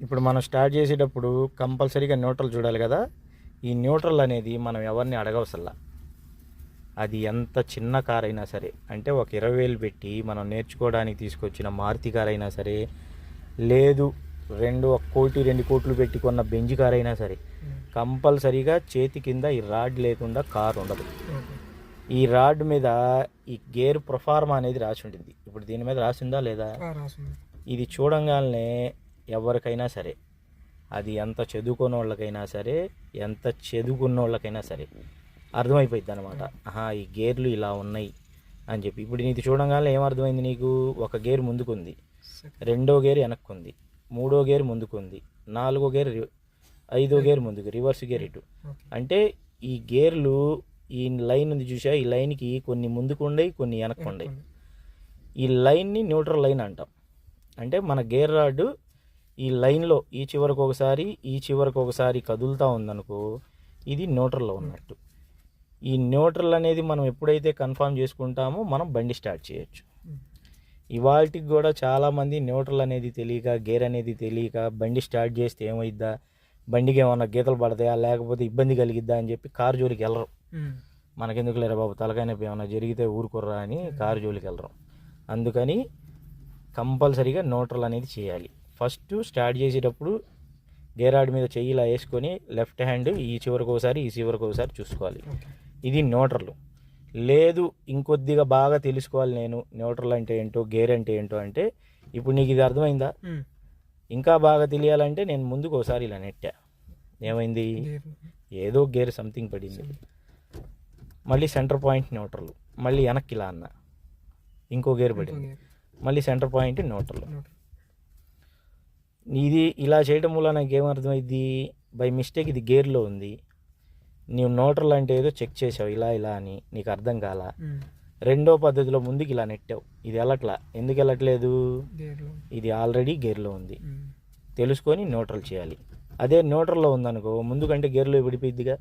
ఇప్పుడు మనం స్టార్ట్ చేసేటప్పుడు కంపల్సరీగా న్యూట్రల్ చూడాలి కదా. ఈ న్యూట్రల్ అనేది మనం ఎవరిని అడగవసల్లా? అది ఎంత చిన్న కార్ అయినా సరే అంటే ఒక ఇరవై వేలు పెట్టి మనం నేర్చుకోవడానికి తీసుకొచ్చిన మారుతి కార్ అయినా సరే లేదు రెండు ఒక కోటి రెండు కోట్లు పెట్టి కొన్న బెంజ్ కార్ అయినా సరే కంపల్సరీగా చేతి కింద ఈ రాడ్ లేకుండా కార్ ఉండదు. ఈ రాడ్ మీద ఈ గేర్ ప్రొఫార్మా అనేది రాసి ఉంటుంది. ఇప్పుడు దీని మీద రాసిందా లేదా? ఇది చూడంగానే ఎవరికైనా సరే. అది ఎంత చదువుకున్న వాళ్ళకైనా సరే ఎంత చదువుకున్న వాళ్ళకైనా సరే. అర్థమైపోయింది అనమాట ఆహా ఈ గేర్లు ఇలా ఉన్నాయి అని చెప్పి. ఇప్పుడు ఇది చూడంగానే ఏమర్థమైంది నీకు? ఒక గేర్ ముందుకుంది. రెండో గేర్ వెనక్కుంది. మూడో గేర్ ముందుకుంది. నాలుగో గేర్ ఐదో గేర్ ముందుకు రివర్స్ గేర్ ఇటు. అంటే ఈ గేర్లు ఈ లైన్ ఉంది చూసా ఈ లైన్కి కొన్ని ముందుకు ఉండయి కొన్ని వెనక్కు ఉండయి ఈ లైన్ని న్యూట్రల్ లైన్ అంటాం. అంటే మన గేర్ రాడ్ ఈ లైన్లో ఈ చివరకు ఒకసారి ఈ చివరకు ఒకసారి కదులుతూ ఉందనుకో ఇది న్యూట్రల్లో ఉన్నట్టు. ఈ న్యూట్రల్ అనేది మనం ఎప్పుడైతే కన్ఫర్మ్ చేసుకుంటామో మనం బండి స్టార్ట్ చేయొచ్చు. ఇవాళకి కూడా చాలామంది న్యూట్రల్ అనేది తెలియక గేర్ అనేది తెలియక బండి స్టార్ట్ చేస్తే ఏమైద్దా? బండికి ఏమన్నా గీతలు పడతాయా? లేకపోతే ఇబ్బంది కలిగిద్దా అని చెప్పి కారు జోలికి వెళ్ళరు. మనకెందుకు లేరా బాబు? తలకాయ నొప్పి ఏమైనా జరిగితే ఊరుకుర్రా అని కారు జోలికి వెళ్ళరు. అందుకని కంపల్సరీగా న్యూట్రల్ అనేది చేయాలి. ఫస్ట్ స్టార్ట్ చేసేటప్పుడు గేరాడ్ మీద చెయ్యి ఇలా వేసుకొని లెఫ్ట్ హ్యాండ్ ఈ చివరికి ఒకసారి ఈ చివరికి ఒకసారి చూసుకోవాలి. ఇది న్యూట్రల్. లేదు ఇంకొద్దిగా బాగా తెలుసుకోవాలి నేను. న్యూట్రల్ అంటే ఏంటో గేర్ అంటే ఏంటో అంటే ఇప్పుడు నీకు ఇది అర్థమైందా? ఇంకా బాగా తెలియాలంటే నేను ముందుకు ఒకసారి ఇలా నెట్టా. ఏమైంది? ఏదో గేర్ సంథింగ్ పడింది. మళ్ళీ సెంటర్ పాయింట్ న్యూట్రల్. మళ్ళీ వెనక్కి ఇలా అన్న. ఇంకో గేర్ పడింది. మళ్ళీ సెంటర్ పాయింట్ న్యూట్రల్. ఇది ఇలా చేయడం వల్ల నాకు ఏమర్థమైంది బై మిస్టేక్ ఇది గేర్లో ఉంది. నీవు న్యూట్రల్ అంటే ఏదో చెక్ చేసావు ఇలా ఇలా అని. నీకు అర్థం కాల. రెండో పద్ధతిలో ముందుకు ఇలా నెట్టావు. ఇది వెళ్ళట్లా ఎందుకు వెళ్ళట్లేదు ఇది ఆల్రెడీ గేర్లో ఉంది. తెలుసుకొని న్యూట్రల్ చేయాలి. అదే న్యూట్రల్లో ఉందనుకో ముందు కంటే గేర్లో విడిపోయిద్దిగా?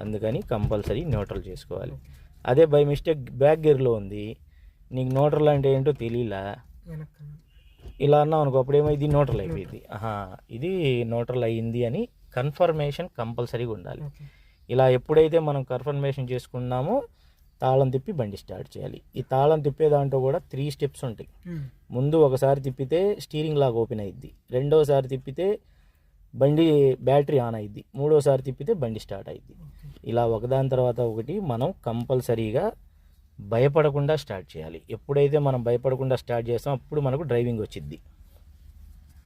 అందుకని కంపల్సరీ న్యూట్రల్ చేసుకోవాలి. అదే బై మిస్టేక్ బ్యాక్ గేర్లో ఉంది. నీకు న్యూట్రల్ అంటే ఏంటో తెలియలా? ఇలా అన్నావు అనుకో అప్పుడు ఏమైంది న్యూట్రల్ అయిపోయింది. ఇది న్యూట్రల్ అయ్యింది అని కన్ఫర్మేషన్ కంపల్సరీగా ఉండాలి. ఇలా ఎప్పుడైతే మనం కన్ఫర్మేషన్ చేసుకున్నామో తాళం తిప్పి బండి స్టార్ట్ చేయాలి. ఈ తాళం తిప్పే దాంట్లో కూడా త్రీ స్టెప్స్ ఉంటాయి. ముందు ఒకసారి తిప్పితే స్టీరింగ్ లాగ్ ఓపెన్ అయ్యిద్ది రెండోసారి తిప్పితే బండి బ్యాటరీ ఆన్ అయ్యిద్ది మూడోసారి తిప్పితే బండి స్టార్ట్ అయ్యిద్ది ఇలా ఒకదాని తర్వాత ఒకటి మనం కంపల్సరీగా భయపడకుండా స్టార్ట్ చేయాలి. ఎప్పుడైతే మనం భయపడకుండా స్టార్ట్ చేస్తామో అప్పుడు మనకు డ్రైవింగ్ వచ్చిద్ది.